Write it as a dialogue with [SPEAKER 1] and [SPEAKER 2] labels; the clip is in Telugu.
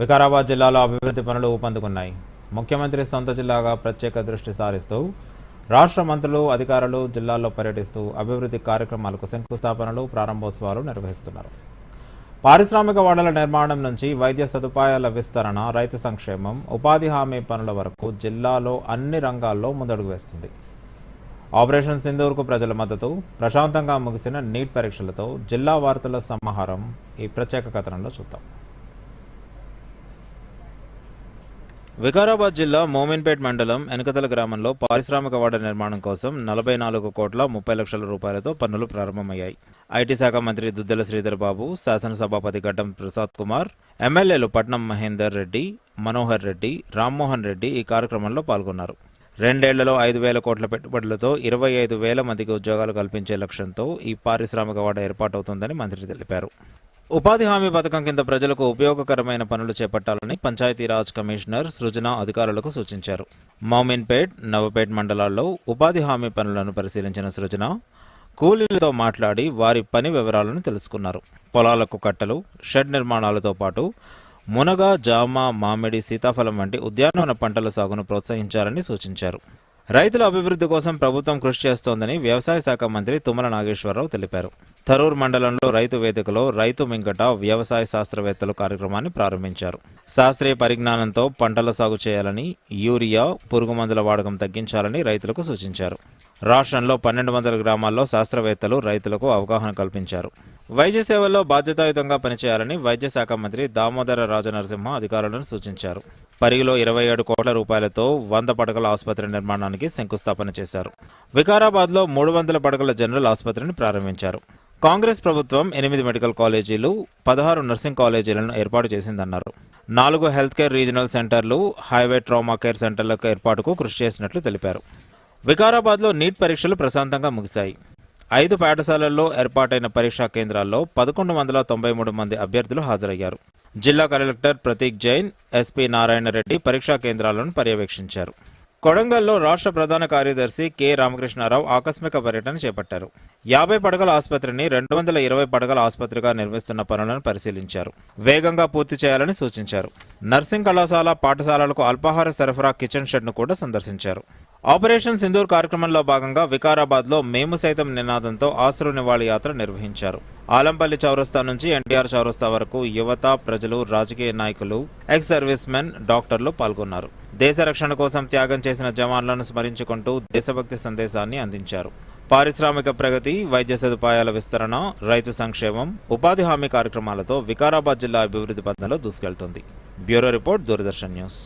[SPEAKER 1] వికారాబాద్ జిల్లాలో అభివృద్ధి పనులు ఊపందుకున్నాయి. ముఖ్యమంత్రి సొంత జిల్లాగా ప్రత్యేక దృష్టి సారిస్తూ రాష్ట్ర మంత్రులు అధికారులు జిల్లాల్లో పర్యటిస్తూ అభివృద్ధి కార్యక్రమాలకు శంకుస్థాపనలు ప్రారంభోత్సవాలు నిర్వహిస్తున్నారు. పారిశ్రామిక వాడల నిర్మాణం నుంచి వైద్య సదుపాయాల విస్తరణ రైతు సంక్షేమం ఉపాధి హామీ పనుల వరకు జిల్లాలో అన్ని రంగాల్లో ముందడుగు వేస్తుంది. ఆపరేషన్ సింధూర్కు ప్రజల మద్దతు ప్రశాంతంగా ముగిసిన నీట్ పరీక్షలతో జిల్లా వార్తల సమాహారం ఈ ప్రత్యేక కథనంలో చూద్దాం. వికారాబాద్ జిల్లా మోమిన్పేట్ మండలం ఎనకతల గ్రామంలో పారిశ్రామిక వాడ నిర్మాణం కోసం నలభై నాలుగు కోట్ల ముప్పై లక్షల రూపాయలతో పనులు ప్రారంభమయ్యాయి. ఐటీ శాఖ మంత్రి దుద్దెల శ్రీధర్ బాబు శాసనసభాపతి గడ్డం ప్రసాద్ కుమార్ ఎమ్మెల్యేలు పట్నం మహేందర్ రెడ్డి మనోహర్ రెడ్డి రామ్మోహన్ రెడ్డి ఈ కార్యక్రమంలో పాల్గొన్నారు. రెండేళ్ళలో ఐదు వేల కోట్ల పెట్టుబడులతో ఇరవై ఐదు వేల మందికి ఉద్యోగాలు కల్పించే లక్ష్యంతో ఈ పారిశ్రామిక వాడ ఏర్పాటవుతుందని మంత్రి తెలిపారు. ఉపాధి హామీ పథకం కింద ప్రజలకు ఉపయోగకరమైన పనులు చేపట్టాలని పంచాయతీరాజ్ కమిషనర్ సృజన అధికారులకు సూచించారు. మౌమిన్పేట్ నవపేట్ మండలాల్లో ఉపాధి హామీ పనులను పరిశీలించిన సృజన కూలీలతో మాట్లాడి వారి పని వివరాలను తెలుసుకున్నారు. పొలాలకు కట్టలు షెడ్ నిర్మాణాలతో పాటు మునగ జామ మామిడి సీతాఫలం వంటి ఉద్యానవన పంటల సాగును ప్రోత్సహించాలని సూచించారు. రైతుల అభివృద్ధి కోసం ప్రభుత్వం కృషి చేస్తోందని వ్యవసాయ శాఖ మంత్రి తుమ్మల నాగేశ్వరరావు తెలిపారు. థరూర్ మండలంలో రైతు వేదికలో రైతు మింగట వ్యవసాయ శాస్త్రవేత్తలు కార్యక్రమాన్ని ప్రారంభించారు. శాస్త్రీయ పరిజ్ఞానంతో పంటల సాగు చేయాలని యూరియా పురుగుమందుల వాడకం తగ్గించాలని రైతులకు సూచించారు. రాష్ట్రంలో పన్నెండు వందల గ్రామాల్లో శాస్త్రవేత్తలు రైతులకు అవగాహన కల్పించారు. వైద్య సేవల్లో బాధ్యతాయుతంగా పనిచేయాలని వైద్య శాఖ మంత్రి దామోదర రాజనరసింహ అధికారులను సూచించారు. పరిగిలో ఇరవై ఏడు కోట్ల రూపాయలతో వంద పడకల ఆసుపత్రి నిర్మాణానికి శంకుస్థాపన చేశారు. వికారాబాద్లో మూడు వందల పడకల జనరల్ ఆసుపత్రిని ప్రారంభించారు. కాంగ్రెస్ ప్రభుత్వం ఎనిమిది మెడికల్ కాలేజీలు పదహారు నర్సింగ్ కాలేజీలను ఏర్పాటు చేసిందన్నారు. నాలుగు హెల్త్ కేర్ రీజనల్ సెంటర్లు హైవే ట్రామా కేర్ సెంటర్ల ఏర్పాటుకు కృషి చేసినట్లు తెలిపారు. వికారాబాద్లో నీట్ పరీక్షలు ప్రశాంతంగా ముగిశాయి. ఐదు పాఠశాలల్లో ఏర్పాటైన పరీక్షా కేంద్రాల్లో పదకొండు వందల తొంభై మూడు మంది అభ్యర్థులు హాజరయ్యారు. జిల్లా కలెక్టర్ ప్రతీక్ జైన్ ఎస్పీ నారాయణ రెడ్డి పరీక్షా కేంద్రాలను పర్యవేక్షించారు. కొడంగల్లో రాష్ట్ర ప్రధాన కార్యదర్శి కె రామకృష్ణారావు ఆకస్మిక పర్యటన చేపట్టారు. యాభై పడగల ఆసుపత్రిని రెండు వందల ఇరవై పడగల ఆసుపత్రిగా నిర్మిస్తున్న పనులను పరిశీలించారు. వేగంగా పూర్తి చేయాలని సూచించారు. నర్సింగ్ కళాశాల పాఠశాలలకు అల్పాహార సరఫరా కిచెన్ షెడ్ను కూడా సందర్శించారు. ఆపరేషన్ సింధూర్ కార్యక్రమంలో భాగంగా వికారాబాద్లో మేము సైతం నినాదంతో ఆసురు నివాళి యాత్ర నిర్వహించారు. ఆలంపల్లి చౌరస్తా నుంచి ఎన్టీఆర్ చౌరస్తా వరకు యువత ప్రజలు రాజకీయ నాయకులు ఎక్స్ సర్వీస్ మెన్ డాక్టర్లు పాల్గొన్నారు. దేశ రక్షణ కోసం త్యాగం చేసిన జవాన్లను స్మరించుకుంటూ దేశభక్తి సందేశాన్ని అందించారు. పారిశ్రామిక ప్రగతి వైద్య సదుపాయాల విస్తరణ రైతు సంక్షేమం ఉపాధి హామీ కార్యక్రమాలతో వికారాబాద్ జిల్లా అభివృద్ధి పథంలో దూసుకెళ్తుంది. Bureau report Doordarshan news.